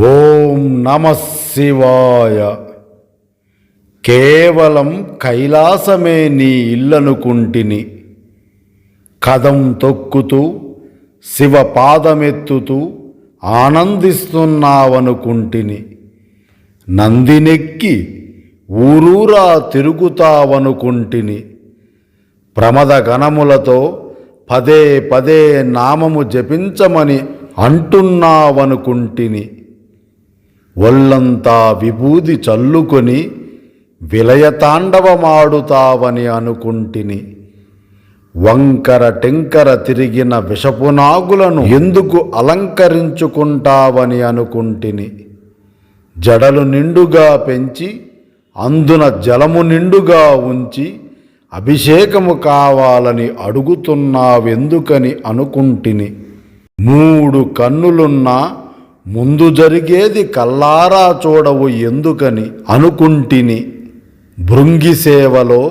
ఓం నమ శివాయ. కేవలం కైలాసమే నీ ఇల్లనుకుంటిని. కదం తొక్కుతూ శివ పాదమెత్తుతూ ఆనందిస్తున్నావనుకుంటిని. నందినెక్కి ఊరూరా తిరుగుతావనుకుంటిని. ప్రమద గణములతో పదే పదే నామము జపించమని అంటున్నావనుకుంటిని. ఒళ్ళంతా విభూది చల్లుకొని విలయతాండవమాడుతావని అనుకుంటిని. వంకర టెంకర తిరిగిన విషపునాగులను ఎందుకు అలంకరించుకుంటావని అనుకుంటిని. జడలు నిండుగా పెంచి అందున జలము నిండుగా ఉంచి అభిషేకము కావాలని అడుగుతున్నావెందుకని అనుకుంటిని. మూడు కన్నులున్నా ముందు జరిగేది కల్లారా చూడవు ఎందుకని అనుకుంటిని భృంగి సేవలో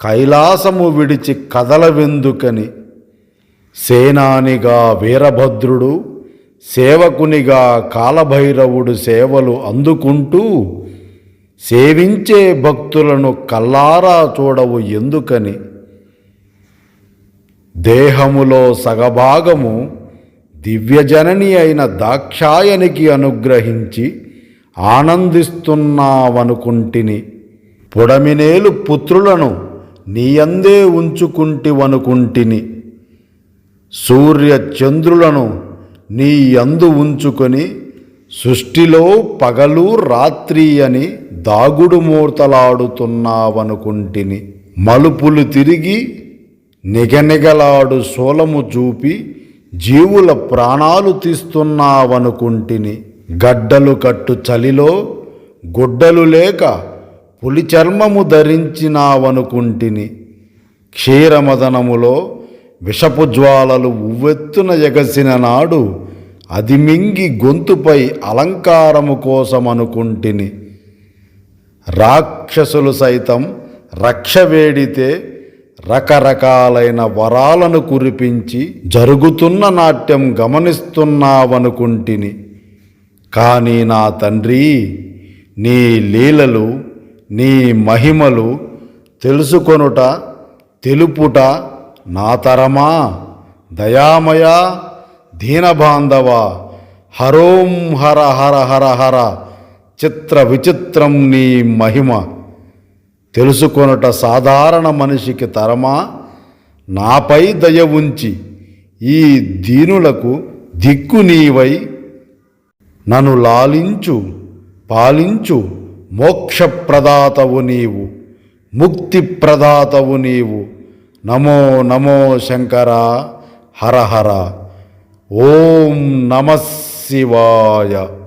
కైలాసము విడిచి కదలవెందుకని? సేనానిగా వీరభద్రుడు సేవకునిగా కాలభైరవుడు సేవలు అందుకుంటూ సేవించే భక్తులను కల్లారా చూడవు ఎందుకని? దేహములో సగభాగము దివ్యజనని అయిన దాక్షాయనికి అనుగ్రహించి ఆనందిస్తున్నావనుకుంటిని. పొడమినేలు పుత్రులను నీయందే ఉంచుకుంటివనుకుంటిని. సూర్య చంద్రులను నీ యందు ఉంచుకొని సృష్టిలో పగలు రాత్రి అని దాగుడు మూర్తలాడుతున్నావనుకుంటిని. మలుపులు తిరిగి నిగనిగలాడు శూలము చూపి జీవుల ప్రాణాలు తీస్తున్నావనుకుంటిని. గడ్డలు కట్టు చలిలో గుడ్డలు లేక పులి చర్మము ధరించినావనుకుంటిని. క్షీరమదనములో విషపు జ్వాలలు ఉవ్వెత్తున ఎగసిన నాడు అది మింగి గొంతుపై అలంకారము కోసమనుకుంటిని. రాక్షసులు సైతం రక్ష వేడితే రకరకాలైన వరాలను కురిపించి జరుగుతున్న నాట్యం గమనిస్తున్నావనుకుంటిని. కానీ నా తండ్రి నీ లీలలు నీ మహిమలు తెలుసుకొనుట తెలుపుట నా తరమా. దయామయ దీనబాంధవ హరోం హర హర హర హర చిత్ర విచిత్రం నీ మహిమ. తెలుసుకొనుట సాధారణ మనిషికి తరమా? నాపై దయ ఉంచి ఈ దీనులకు దిక్కు నీవై. నన్ను లాలించు పాలించు మోక్షప్రదాతవు నీవు ముక్తిప్రదాతవు నీవు. నమో నమో శంకర హర హర. ఓం నమ శివాయ.